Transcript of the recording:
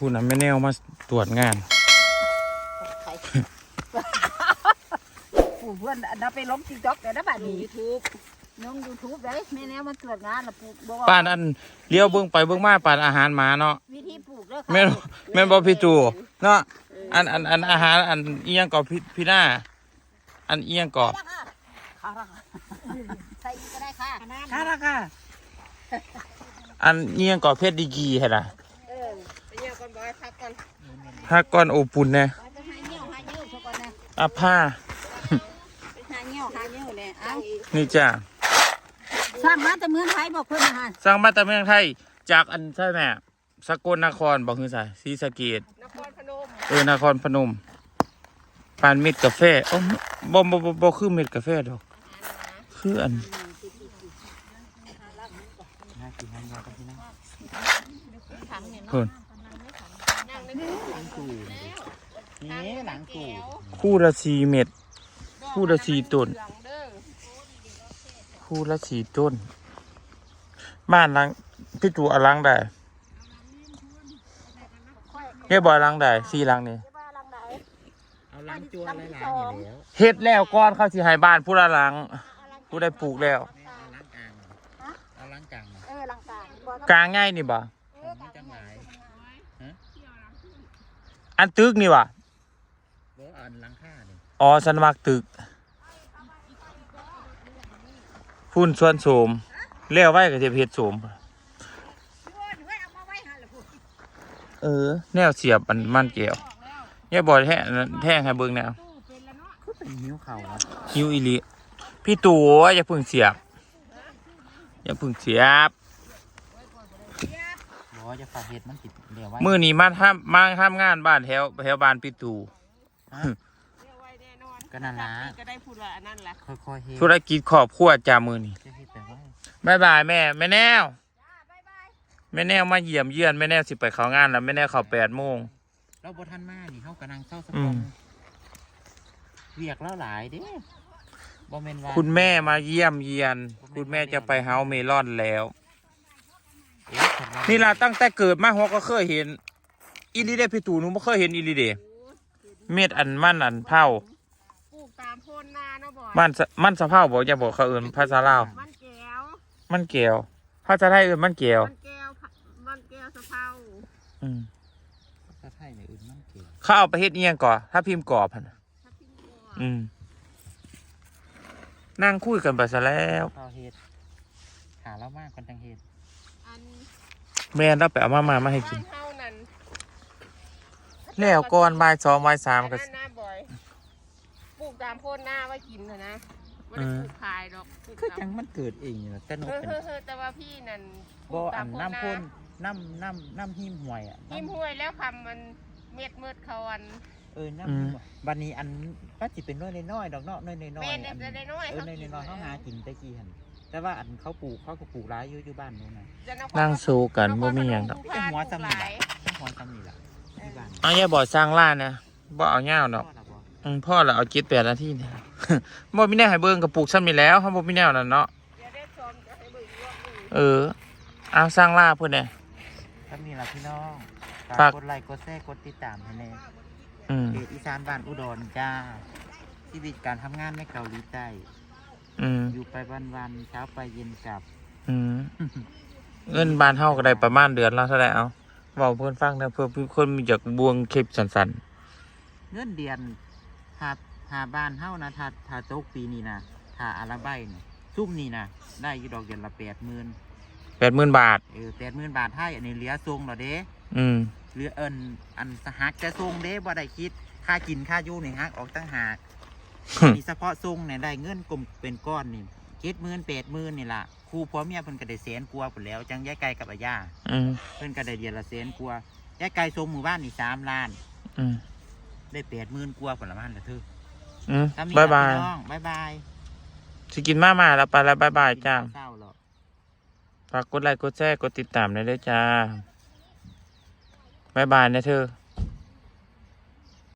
พูดนะไม่แนวมาตรวจงานใครปู่เพื่อนอันนั้นไปล้มติ๊กต็อกเดี๋ยวนะบัดนี้ยูทูบน้องยูทูบเลยแม่แนวมันตรวจงานละปลูกบอกว่าป้านอันเลี้ยวเบิ่งไปเบิ่งมาป้านอาหารหมาเนาะวิธีปลูกเด้อค่ะแม่นแม่นบ่พี่จูเนาะอันอันอันอาหารอันเอียงก่อพี่พี่หน้า อันเอียงก่อค่ะใส่อีกก็ได้ค่ะค่ะละค่ะอันเอียงก่อเพชรดีกีให้ล่ะเออไปเยี่ยม ก่อนบอยพักก่อนถ้าก้อนโอปุ่นแน่ไปหาเงี้ยวหาเงี้ยวซะก่อนนะอาผ้าไปหาเงี้ยวหาเงี้ยวเลยเอ้านี่จ้าสร้างมาแต่เมืองไทยบอกเพื่อนอาหารสร้างมาแต่เมืองไทย จากอันใช่ไหมสกลนครบอกคือไสศรีสะเกษนครพนมเออนครพนมปานเม็ดกาแฟโอ้บ่บ่บ่บ่คือเม็ดกาแฟดอก คืออันถังเนี่ยเพิ่น นี่หลังตู่คู่ละสี่เม็ด คู่ละสี่ต้น คู่ละสี่ต้น บ้านหลังพี่จูเอาหลังได้เฮ้ยบอยหลังได้สี่หลังนี่เอาหลังจัวอะไรหลายอยู่แล้วเฮ็ดแล้วก่อนเขาสิให้บ้านผู้ละหลัง ผู้ได้ปลูกแล้ว เอาหลังกลางเอาหลังกลางมาเออลังการกลางง่ายนี่บ่ ผมไม่จังหลาย อันตึกนี่บ่บ่เอาหลังค่านี่อ๋อสันมักตึกพุ่นส่วนโสมเลี้ยวไว้ก็จะเฮ็ดโสม เออ แนวเสียบมันมันเกี่ยวอย่าบอกแท่แท่งให้เบิ่งแนวคือเป็นหิ้วเข่าอะฮิวอีหลีพี่ตู่อย่าเพึ่งเสียบ อย่าเพึ่งเสียบ บ่จะฝากเห็ดมันติดเดี๋ยวไว้มื้อนี้มาทำมาทำงานบ้านแถวแถวบ้านพี่ตู่ก็นั่นละก็ได้พูดว่าอันนั้นแหละค่อยๆเฮ็ดธุรกิจครอบครัวจ้ามื้อนี้จะเฮ็ดแต่ว่าบายบายแม่แม่แนวแม่แนวมาเยี่ยมเยือนแม่แนวสิไปเข้างานแล้วแม่แนวเข้า8โมงเราบ่ทันมานี่เฮากำลังเศร้าสะอืกอมนเวียกแล้วหลายเด้บ่แม่นว่าคุณแม่มาเยี่ยมเยียน คุณแม่จะไปเฮาเมลอนแล้วเอ๊ะค นเรานี่ล่ะตั้งแต่เกิดมาหัวก็เคยเห็นอีหลีเด้พี่ตู่หนูบ่เคยเห็นอีหลีเด้เม็ดอันมันอันเผาปลูกตามโพนนาเนาะบ่มันสะมันสะเผาบอกอย่าบอกเขาเอื่นภาษาลาวมันแก้วมันเกลียวภาษาไทยเอื่นมันเกลียว มันแก้วมันแก้วสะเพราอืมถ้าไทยเนี่ยอื่นมันเก่งเขาเอาไปเฮ็ดเอียงก่อนถ้าพิมพ์กรอบหั่นน่ะถ้าพิมพ์ก่อนอืมนั่งคุยกันไปซะแล้วต่อเฮ็ดหาแล้วมากคนจังเฮ็ดอัน แม่เราไปเอามามามาให้กิบ้านนเฮานั่นแล้วก่อนบ่ายสองบ่ายสามอันก็นั้นนะบ่อยปลูกตามโพนนาไว้กินเถอะนะไม่ได้ปลูกขายดอกปลูกคือตามจังมันเกิดเองนี่แหละแต่นกเฮ้ยเป็นเฮ้ยเฮ้ยแต่ว่าพี่นั่นปบ่ลูกอัตามนโพนน้ำนาพ่นน้ำน้ำน้ำหิมห่วยอะยิ้มน้ำห้วยแล้วคำมันเม็ดมืดเขาอันเออน้ำหิมห่วยบัดนี้อันป้าจิเป็นน้อยน้อยๆดอกเนาะน้อยน้อยๆแม่อันเด็กน้อยๆเออเขาน้อยกินน้อยๆเขาหากินแตะกี้หัน แต่ว่าอันเขาปลูกเขาก็ปลูกร้ายอยู่อยู่บ้านนู้นน่ะนั่งสู้กันบ่มีหยังดอกแต่หัวจำนี่แหละต้องหัวจำนี่แหละที่บ้านเอาอย่าบอกสร้างร้านนะบ่เอายาวดอก พ่อละบ่อืมพ่อละเอาจิตแปดนาทีเนี่ย บ่มีแนวให้เบิ่งกับปลูกซ้ำนี่แล้วเฮาบ่มีแนวนั่นเนาะเดี๋ยวได้ชมจะให้เบิ่งรอบหนึ่งเออเอาสร้างล่าเพื่อนเนี่ยถ้ามีละพี่น้องฝากฝากกดไลค์กดแชร์กดติดตามให้แน่อืมเขตอีสานบ้านอุดรจ้าชีวิตการทำงานในเกาหลีใต้ อืมอยู่ไปวันๆเช้าไปเย็นกลับ อืมเงินบ้านเฮาก็ได้ประมาณเดือนละเท่าไหร่เอาเว้าเพิ่นฟังนะเพื่อคนมีอยากบวงคลิปสั้นเงินเดือนถ้าถ้าบ้านเฮานะถ้าถ้าตกปีนี้นะถ้าอาราใบเนี่ยซุ่มนี่นะได้อยู่ดอกเดือนละแปดหมื่นๆ80,000บาท เออแปดหมื่นบาทให้อันนี้เหลือทรงเหรอเด้อืม เหลือเอินอันสหักจะทรงเด้บ่ได้คิด ค่ากินค่าอยู่นี่ฮักออกตั้งหาก นี่เฉพาะทรงเนี่ยได้เงินกลมเป็นก้อนนี่เจ็ดหมื่นแปดหมื่นนี่ล่ะครูพ่อเมียเพิ่นก็ได้แสนกว่าพุ่นแล้วจังยายไก่กับอาย่าอืมเพิ่นก็ได้เดือนละแสนกว่ายายไก่ทรงหมู่บ้านนี่สามล้าน อืมได้แปดหมื่นกว่าผลละมันละเธออืมถ้มีบ๊ายบายพี่น้องบ๊ายบายสิกินมามาแล้วไปแล้วบ๊ายบายจ้าเศร้าหรอกฝากกดไลค์กดแชร์กดติดตามได้ด้วยจ้าบ๊ายบายนะเธอ